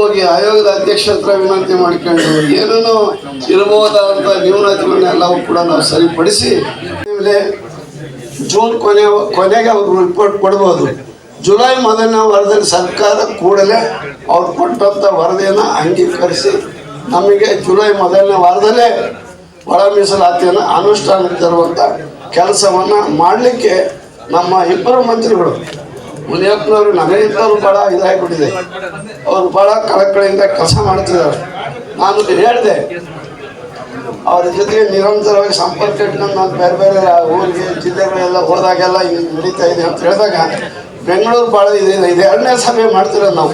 ಹೋಗಿ ಆಯೋಗದ ಅಧ್ಯಕ್ಷ ಹತ್ರ ವಿನಂತಿ ಮಾಡ್ಕೊಂಡು ಏನೇನೋ ಇರಬಹುದಾದಂಥ ನ್ಯೂನತೆಗಳನ್ನೆಲ್ಲವೂ ಕೂಡ ನಾವು ಸರಿಪಡಿಸಿ ಜೂನ್ ಕೊನೆ ಕೊನೆಗೆ ಅವರು ರಿಪೋರ್ಟ್ ಕೊಡ್ಬೋದು. ಜುಲೈ ಮೊದಲನೇ ವಾರದಲ್ಲಿ ಸರ್ಕಾರ ಕೂಡಲೇ ಅವ್ರು ಕೊಟ್ಟಂಥ ವರದಿಯನ್ನು ಅಂಗೀಕರಿಸಿ ನಮಗೆ ಜುಲೈ ಮೊದಲನೇ ವಾರದಲ್ಲೇ ಒಳ ಮೀಸಲಾತಿಯನ್ನು ಅನುಷ್ಠಾನಕ್ಕೆ ತರುವಂಥ ಕೆಲಸವನ್ನು ಮಾಡಲಿಕ್ಕೆ ನಮ್ಮ ಇಬ್ಬರು ಮಂತ್ರಿಗಳು ಮುನಿಯಪ್ಪನವರು ನಮಗಿಂತವ್ರು ಭಾಳ ಇದಾಗಿಬಿಟ್ಟಿದೆ. ಅವರು ಭಾಳ ಕಳಕಳಿಯಿಂದ ಕೆಲಸ ಮಾಡ್ತಿದ್ದಾರೆ. ನಾನು ಹೇಳಿದೆ, ಅವ್ರ ಜೊತೆಗೆ ನಿರಂತರವಾಗಿ ಸಂಪರ್ಕ ಇಟ್ಕೊಂಡು ನಾನು ಬೇರೆ ಬೇರೆ ಊರಿಗೆ, ಜಿಲ್ಲೆಗಳೆಲ್ಲ ಹೋದಾಗೆಲ್ಲ ಹಿಂಗೆ ನಡೀತಾ ಇದೆ ಅಂತ ಹೇಳಿದಾಗ ಬೆಂಗಳೂರು ಭಾಳ ಇದೆ, ಇದು ಎರಡನೇ ಸಭೆ ಮಾಡ್ತಿರೋದು ನಾವು.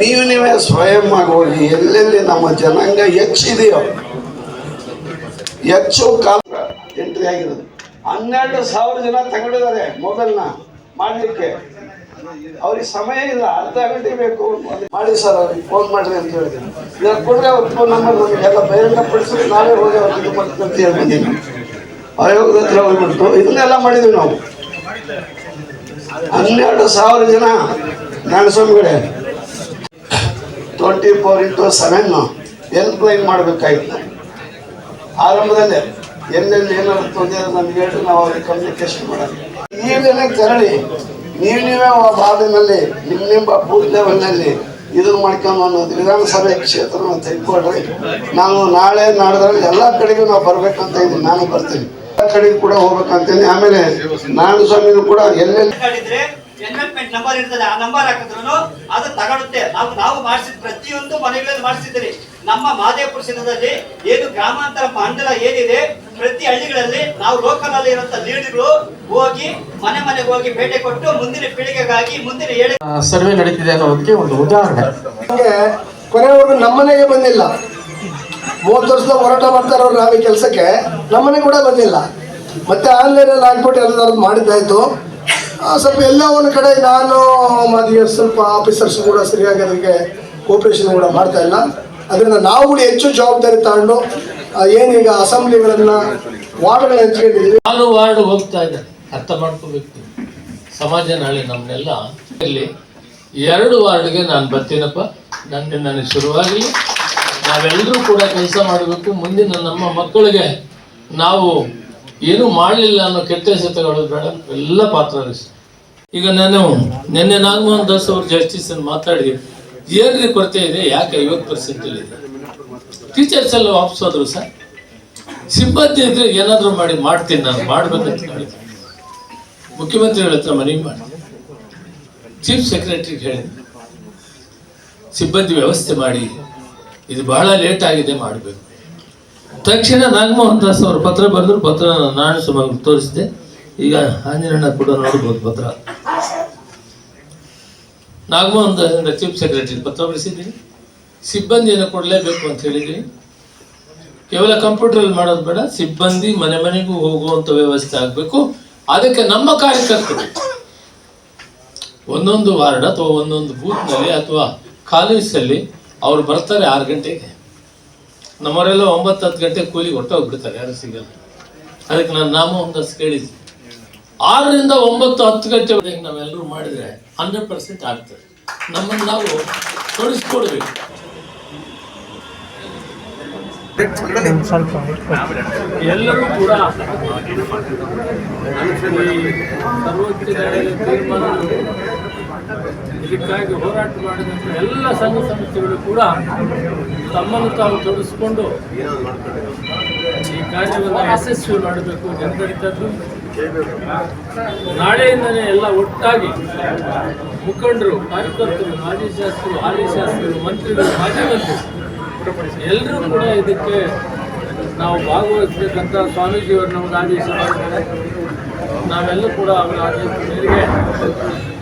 ನೀವು ನೀವೇ ಸ್ವಯಂ ಆಗಿ ಹೋಗಿ ಎಲ್ಲೆಲ್ಲಿ ನಮ್ಮ ಜನಾಂಗ ಹೆಚ್ಚಿದೆಯೋ, ಹೆಚ್ಚು ಕಾಲ ಎಂಟ್ರಿ ಆಗಿರೋದು. ಹನ್ನೆರಡು ಸಾವಿರ ಜನ ತಗೊಂಡಿದ್ದಾರೆ ಮೊಬೈಲ್ನ. ಮಾಡಲಿಕ್ಕೆ. ಅವ್ರಿಗೆ ಸಮಯ ಇಲ್ಲ, ಅರ್ಧ ಗಂಟೆ ಬೇಕು. ಮಾಡಿ ಸರ್, ಅವ್ರಿಗೆ ಫೋನ್ ಮಾಡ್ರಿ ಅಂತ ಹೇಳಿದ್ದೀನಿ ಇದಕ್ಕೆ ಕೊಡ್ರಿ ಅವ್ರ ಫೋನ್ ನಂಬರ್ ನಮಗೆಲ್ಲ ಬಹಿರಂಗಪಡಿಸಿ ನಾವೇ ಹೋಗಿ ಅವ್ರ ಇದು ಮಾಡ್ತೀವಿ ಅಂತ ಹೇಳಿ ಬಂದೀವಿ ಆಯೋಗದ ಹತ್ರ ಹೋಗ್ಬಿಟ್ಟು ಇದನ್ನೆಲ್ಲ ಮಾಡಿದ್ವಿ ನಾವು. ಹನ್ನೆರಡು ಸಾವಿರ ಜನ. ನಾಣಸ್ವಾಮಿಗಳೆ twenty four into seven help line ಮಾಡಬೇಕಾಗಿತ್ತು ಆರಂಭದಲ್ಲೇ ಎಲ್ಲೆಲ್ಲಿ ಏನಾದ್ರು ತೊಂದರೆ ನಮ್ಗೆ ಹೇಳಿ ನಾವು ಅವ್ರಿಗೆ ಕಮ್ಯುನಿಕೇಶನ್ ಮಾಡೋದು ಈಗಲೇ ತೆರಳಿ ನೀವು ನೀವೇ ಬಾದಿನಲ್ಲಿ ನಿಮ್ಮ ನಿಮ್ಮ ಬೂತ್ ಲೆವೆಲ್ನಲ್ಲಿ ಇದನ್ನು ಮಾಡ್ಕೊಂಡು ಅನ್ನೋದು ವಿಧಾನಸಭೆ ಕ್ಷೇತ್ರವನ್ನು ತೆಗೆದುಕೊಡ್ರಿ ನಾವು ನಾಳೆ ನಾಡ್ದ್ರಲ್ಲಿ ಎಲ್ಲ ಕಡೆಗೂ ನಾವು ಬರ್ಬೇಕಂತ ಇದ್ದೀನಿ, ನಾನು ಬರ್ತೀನಿ. ಎಲ್ಲ ಕಡೆಗೂ ಕೂಡ ಹೋಗ್ಬೇಕಂತೀನಿ ಆಮೇಲೆ ನಾರಾಯಣ ಸ್ವಾಮಿನೂ ಕೂಡ ಎಲ್ಲೆಲ್ಲಿ ಎನ್ವೆಲ್ಮೆಂಟ್ ನಂಬರ್ ಇರ್ತದೆ ಆ ನಂಬರ್ ಹಾಕಿದ್ರು ಅದು ತಗೊಳುತ್ತೆ ನಾವು ನಾವು ಮಾಡಿಸಿದ ಪ್ರತಿಯೊಂದು ಮನೆಗಳಲ್ಲಿ ಮಾಡಿಸಿದ್ದೀರಿ. ನಮ್ಮ ಮಾದೇಪುರ ಕ್ಷೇತ್ರದಲ್ಲಿ ಏನು ಗ್ರಾಮಾಂತರ ಮಂಡಲ ಏನಿದೆ ಪ್ರತಿ ಹಳ್ಳಿಗಳಲ್ಲಿ ನಾವು ಲೋಕಲ್ ಅಲ್ಲಿ ಇರುವಂತ ಲೀಡರ್ಗಳು ಹೋಗಿ ಮನೆ ಮನೆಗೆ ಹೋಗಿ ಭೇಟಿ ಕೊಟ್ಟು ಮುಂದಿನ ಪೀಳಿಗೆಗಾಗಿ ಮುಂದಿನ ಹೇಳಿ ಸರ್ವೆ ನಡೀತಿದೆ ಅನ್ನೋದಕ್ಕೆ ಒಂದು ಉದಾಹರಣೆ. ಹಂಗೆ ಕೊನೆವರೆಗೂ ನಮ್ಮನೆಗೆ ಬಂದಿಲ್ಲ. ಮೂವತ್ತು ವರ್ಷದ ಹೋರಾಟ ಮಾಡ್ತಾ ಇರೋರು ನಾವೇ ಕೆಲಸಕ್ಕೆ. ನಮ್ಮನೆ ಕೂಡ ಬಂದಿಲ್ಲ. ಮತ್ತೆ ಆನ್ಲೈನಲ್ಲಿ ಹಾಕ್ಬಿಟ್ಟು ಎಲ್ಲ ಮಾಡಿದ್ದಾಯ್ತು. ಸ್ವಲ್ಪ ಎಲ್ಲ ಒಂದು ಕಡೆ ನಾನು ಮದುವೆ ಸ್ವಲ್ಪ ಆಫೀಸರ್ಸ್ ಕೂಡ ಸರಿಯಾಗಿ ಅದಕ್ಕೆ ಕೋಪರೇಷನ್ ಕೂಡ ಮಾಡ್ತಾ ಇಲ್ಲ. ಅದರಿಂದ ನಾವು ಕೂಡ ಹೆಚ್ಚು ಜವಾಬ್ದಾರಿ ತಗೊಂಡು ಏನೀಗ ಅಸೆಂಬ್ಲಿಗಳನ್ನ ವಾರ್ಡ್ಗಳನ್ನ ಹಂಚ್ಕೊಂಡಿದ್ದೀವಿ ನಾನು ವಾರ್ಡ್ ಹೋಗ್ತಾ ಇದ್ದಾರೆ ಅರ್ಥ ಮಾಡ್ಕೋಬೇಕು. ಸಮಾಜ ನಾಳೆ ನಮ್ಮನ್ನೆಲ್ಲ ಇಲ್ಲಿ ಎರಡು ವಾರ್ಡ್ಗೆ ನಾನು ಬರ್ತೀನಪ್ಪ. ನನಗೆ ನನಗೆ ಶುರುವಾಗಿ ನಾವೆಲ್ಲರೂ ಕೂಡ ಕೆಲಸ ಮಾಡಬೇಕು. ಮುಂದಿನ ನಮ್ಮ ಮಕ್ಕಳಿಗೆ ನಾವು ಏನು ಮಾಡಲಿಲ್ಲ ಅನ್ನೋ ಕೆಟ್ಟ ಹೆಸರು ತಗೊಳ್ಳೋದು ಬೇಡ. ಎಲ್ಲ ಪಾತ್ರ ಈಗ ನಾನು ನಿನ್ನೆ ನಾಗಮೋಹನ್ ದಾಸ್ ಅವರು ಜಸ್ಟಿಸ್ ಮಾತಾಡಿ, ಏನ್ರಿ ಕೊರತೆ ಇದೆ? ಯಾಕೆ ಐವತ್ತು ಪರ್ಸೆಂಟ್ ಇದೆ? ಟೀಚರ್ಸ್ ಎಲ್ಲ ವಾಪಸ್ ಹೋದ್ರು ಸರ್. ಸಿಬ್ಬಂದಿ ಇದ್ರೆ ಏನಾದರೂ ಮಾಡಿ, ಮಾಡ್ತೀನಿ ನಾನು. ಮಾಡ್ಬೇಕಂತ ಹೇಳಿದ್ದೆ ಮುಖ್ಯಮಂತ್ರಿಗಳ ಹತ್ರ ಮನವಿ ಮಾಡಿ. ಚೀಫ್ ಸೆಕ್ರೆಟರಿಗೆ ಹೇಳಿ ಸಿಬ್ಬಂದಿ ವ್ಯವಸ್ಥೆ ಮಾಡಿ. ಇದು ಬಹಳ ಲೇಟ್ ಆಗಿದೆ, ಮಾಡಬೇಕು. ತಕ್ಷಣ ನಾಗಮೋಹನ್ ದಾಸ್ ಅವರು ಪತ್ರ ಬರೆದ್ರು ಪತ್ರ ನಾನು ಸುಮಾರು ತೋರಿಸಿದೆ. ಈಗ ಆಂಜನೇಯಣ್ಣ ಕೂಡ ನೋಡ್ಬೋದು ಪತ್ರ. ನಾಗಮೋಹನ್ ದಾಸ್ ಚೀಫ್ ಸೆಕ್ರೆಟರಿ, ಪತ್ರ ಬರೆಸಿದ್ದೀನಿ. ಸಿಬ್ಬಂದಿಯನ್ನು ಕೊಡಲೇಬೇಕು ಅಂತ ಹೇಳಿದ್ದೀನಿ. ಕೇವಲ ಕಂಪ್ಯೂಟರ್ ಮಾಡೋದು ಬೇಡ, ಸಿಬ್ಬಂದಿ ಮನೆ ಮನೆಗೂ ಹೋಗುವಂತ ವ್ಯವಸ್ಥೆ ಆಗಬೇಕು. ಅದಕ್ಕೆ ನಮ್ಮ ಕಾರ್ಯಕರ್ತರು, ಒಂದೊಂದು ವಾರ್ಡ್ ಅಥವಾ ಒಂದೊಂದು ಬೂತ್ನಲ್ಲಿ ಅಥವಾ ಕಾಲೇಜಲ್ಲಿ ಅವ್ರು ಬರ್ತಾರೆ ಆರು ಗಂಟೆಗೆ. ನಮ್ಮವರೆಲ್ಲ ಒಂಬತ್ತು ಹತ್ತು ಗಂಟೆ ಕೂಲಿಗೆ ಹೊಟ್ಟೋಗ್ಬಿಡ್ತಾರೆ ಯಾರು ಸಿಗಲ್ಲ. ಅದಕ್ಕೆ ನಾನು ನಾಮ ಒಂದಷ್ಟು ಕೇಳಿದ್ವಿ ಆರರಿಂದ ಒಂಬತ್ತು ಹತ್ತು ಗಂಟೆವರೆಗೆ ನಾವೆಲ್ಲರೂ ಮಾಡಿದ್ರೆ ಹಂಡ್ರೆಡ್ ಪರ್ಸೆಂಟ್ ಆಗ್ತದೆ. ನಮ್ಮನ್ನು ನಾವು ತೊಡಗಿಸ್ಕೊಡ್ಬೇಕು ಎಲ್ಲರೂ ಕೂಡ ಇದಕ್ಕಾಗಿ ಹೋರಾಟ ಮಾಡಿದಂಥ ಎಲ್ಲ ಸಂಘ ಸಂಸ್ಥೆಗಳು ಕೂಡ ತಮ್ಮನ್ನು ತಾವು ತೊಡಗಿಸ್ಕೊಂಡು ಈ ಕಾರ್ಯವನ್ನು ಯಶಸ್ವಿ ಮಾಡಬೇಕು ಜನರಿದ್ದು ನಾಳೆಯಿಂದಲೇ ಎಲ್ಲ ಒಟ್ಟಾಗಿ ಮುಖಂಡರು ಕಾರ್ಯಕರ್ತರು ಮಾಜಿ ಶಾಸಕರು ಹಾಲಿ ಶಾಸಕರು ಮಂತ್ರಿಗಳು ಮಾಜಿ ಮಂತ್ರಿ ಎಲ್ಲರೂ ಕೂಡ ಇದಕ್ಕೆ ನಾವು ಭಾಗವಹಿಸಬೇಕಂತ ಸ್ವಾಮೀಜಿಯವರು ನಮಗೆ ಆದೇಶ ಮಾಡಿದ್ದಾರೆ. ನಾವೆಲ್ಲೂ ಕೂಡ ಅವರ ಆದೇಶ ಮೇರೆಗೆ